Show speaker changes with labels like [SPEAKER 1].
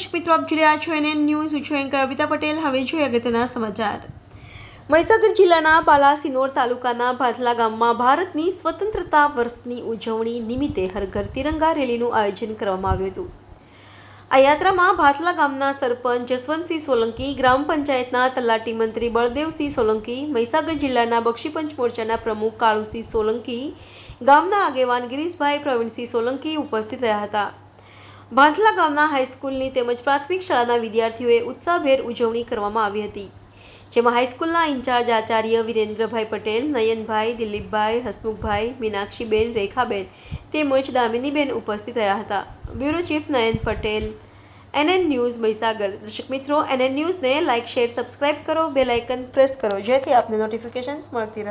[SPEAKER 1] આપ જોઈ રહ્યા છો એને ન્યૂઝ. છું એન્કર અર્પિતા પટેલ. હવે જોઈએ અગત્યના સમાચાર. મહીસાગર જિલ્લાના પાલાસિનોર તાલુકાના ભાથલા ગામમાં ભારતની સ્વતંત્રતા વર્ષની ઉજવણી નિમિત્તે હર ઘર તિરંગા રેલીનું આયોજન કરવામાં આવ્યું હતું. આ યાત્રામાં ભાથલા ગામના સરપંચ જસવંતસિંહ સોલંકી, ગ્રામ પંચાયતના તલાટી મંત્રી બળદેવસિંહ સોલંકી, મહીસાગર જિલ્લાના બક્ષીપંચ મોરચાના પ્રમુખ કાળુસિંહ સોલંકી, ગામના આગેવાન ગિરીશભાઈ પ્રવીણસિંહ સોલંકી ઉપસ્થિત રહ્યા હતા. ભાંથલા ગામના હાઈસ્કૂલની તેમજ પ્રાથમિક શાળાના વિદ્યાર્થીઓએ ઉત્સાહભેર ઉજવણી કરવામાં આવી હતી. જેમાં હાઈસ્કૂલના ઇન્ચાર્જ આચાર્ય વિરેન્દ્રભાઈ પટેલ, નયનભાઈ, દિલીપભાઈ, હસમુખભાઈ, મીનાક્ષીબેન, રેખાબેન તેમજ દામિનીબેન ઉપસ્થિત રહ્યા હતા. Bureau chief Nayan Patel, NN news Mahisagar. દર્શક મિત્રો, એનએન ન્યૂઝને લાઇક શેર, સબસ્ક્રાઇબ કરો. બેલ આઇકન પ્રેસ કરો. જેથી આપને નોટિફિકેશન્સ મળતી રહે.